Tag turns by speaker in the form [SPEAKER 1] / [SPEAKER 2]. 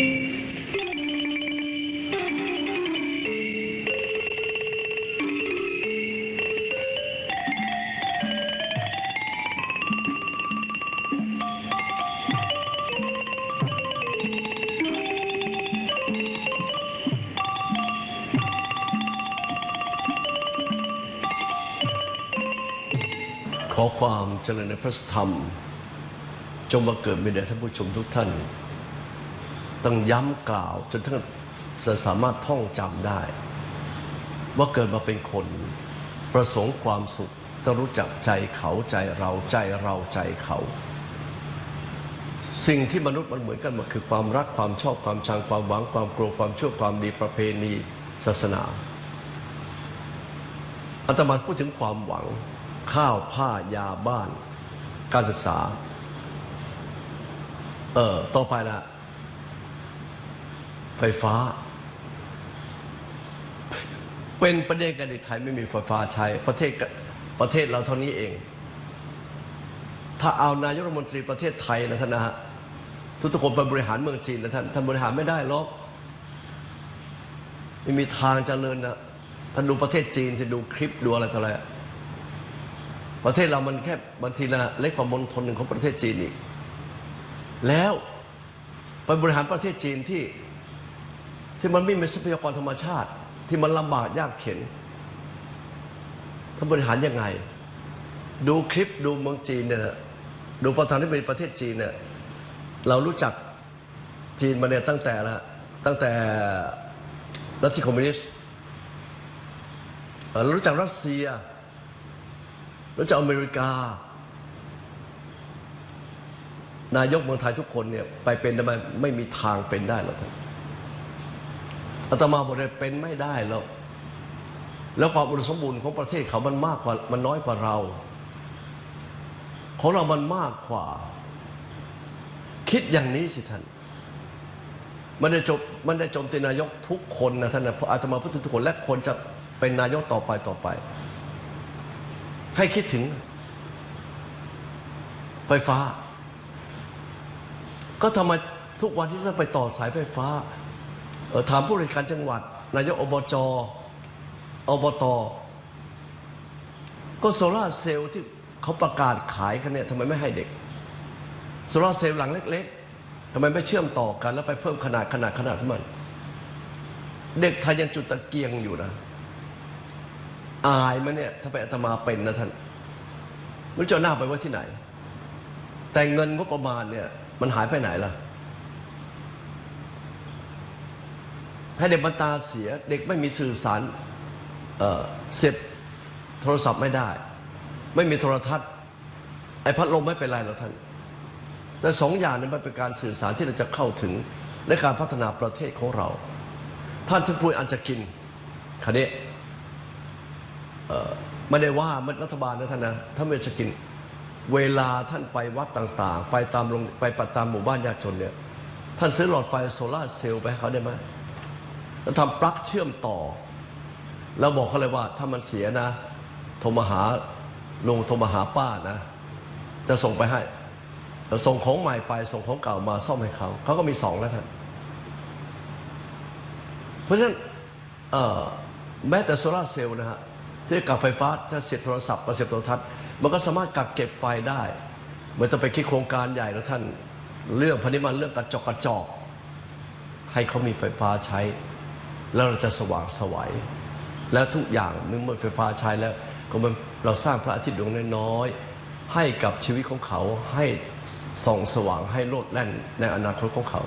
[SPEAKER 1] ขอความเจริญในพระธรรม จงมาเกิดมีแด่ท่านผู้ชมทุกท่าน ต้องย้ำกล่าว จนท่านจะสามารถท่องจำได้ ว่าเกิดมาเป็นคน ประสงค์ความสุขต้องรู้จักใจเขาใจเราใจเราใจเขา สิ่งที่มนุษย์มันเหมือนกันหมดคือความรักความชอบความชังความหวังความกลัวความชั่วความดีประเพณีศาสนาอาตมาพูดถึงความหวัง ข้าวผ้ายาบ้าน การศึกษา เออต่อไปละ ไฟฟ้า เป็นประเด็นกันอีกไทยไม่มีไฟฟ้าใช้ ประเทศประเทศเราเท่านี้เอง ถ้าเอานายกรัฐมนตรีประเทศไทยนะท่านนะฮะทุกๆคนไปบริหารเมืองจีนนะท่านท่านบริหารไม่ได้หรอกไม่มีทางเจริญนะท่านดูประเทศจีนสิดูคลิปดูอะไรต่ออะไรประเทศเรามันแค่บางทีนะเล็กกว่ามณฑลหนึ่งของประเทศจีนอีก แล้วไปบริหารประเทศจีนที่ ที่มันไม่มีทรัพยากรธรรมชาติ ที่มันลำบากยากเข็นท่านบริหารยังไง ดูคลิปดูเมืองจีนเนี่ยนะดูประธานาธิบดีประเทศจีนเนี่ยเรารู้จักจีนมาเนี่ยตั้งแต่ละตั้งแต่รัฐที่คอมมิวนิสต์เอ่อรู้จักรัสเซีย รู้จักอเมริกา นายกเมืองไทยทุกคนเนี่ยไปเป็นทำไมไม่มีทางเป็นได้หรอกท่าน อาตมาบอกเลยเป็นไม่ได้หรอกแล้วความอุดมสมบูรณ์ของประเทศเขามันมากกว่ามันน้อยกว่าเรา ของเรามันมากกว่า คิดอย่างนี้สิท่านมันได้จบมันได้โจมตีนายกทุกคนนะท่านนะอาตมาพูดถึงทุกคนและคนจะเป็นนายกต่อไปต่อไป ให้คิดถึง ไฟฟ้า ก็ทำไมทุกวันที่จะไปต่อสายไฟฟ้า ถามผู้บริการจังหวัด นายกอบจอบต ก็โซลาเซลล์ที่เขาประกาศขายกันเนี่ยทำไมไม่ให้เด็กโซลาเซลล์หลังเล็ก ๆทำไมไม่เชื่อมต่อกัน แล้วไปเพิ่มขนาดขนาดขนาดของมัน เด็กไทยยังจุดตะเกียงอยู่นะ อายไหมเนี่ยถ้าไปอาตมาเป็นนะท่านไม่รู้จะเอาหน้าไปไว้ที่ไหน แต่เงินงบประมาณเนี่ยมันหายไปไหนล่ะ ให้เด็กมันตาเสีย เด็กไม่มีสื่อสารเเสียบโทรศัพท์ไม่ได้ ไม่มีโทรทัศน์ ไอ้พัดลมไม่เป็นไรหรอกท่าน แต่สองอย่างนี้มันเป็นการสื่อสารที่เราจะเข้าถึงในการพัฒนาประเทศของเรา ท่านที่พูดอันจะกินคันนี้ไม่ได้ว่ามันรัฐบาลนะท่านนะถ้านไม่จะกิน เวลาท่านไปวัดต่าง ๆ ไปตามโรงไปปตามหมู่บ้านยากจนเนี่ย ท่านซื้อหลอดไฟโซลาร์เซลล์ไปให้เขาได้ไหม แล้วทำปลั๊กเชื่อมต่อ แล้วบอกเขาเลยว่าถ้ามันเสียนะโทรมาหาลุงโทรมาหาป้านะ จะส่งไปให้แล้วส่งของใหม่ไปส่งของเก่ามาซ่อมให้เขาเขาก็มีสองแล้วท่านเพราะฉะนั้นแม้แต่โซลาเซลล์นะฮะที่กับไฟฟ้าจะเสียบโทรศัพท์มาเสียบโทรทัศน์มันก็สามารถกักเก็บไฟได้ไม่ต้องไปคิดโครงการใหญ่แล้วท่าน เรื่องพันิมันเรื่องกระจกกระจอกให้เขามีไฟฟ้าใช้ แล้วเราจะสว่างสวัยแล้วทุกอย่างเมื่อไฟฟ้าใช้แล้วก็มันเราสร้างพระอาทิตย์ดวงน้อยๆให้กับชีวิตของเขาให้ส่องสว่างให้โลดแล่นในอนาคตของเขา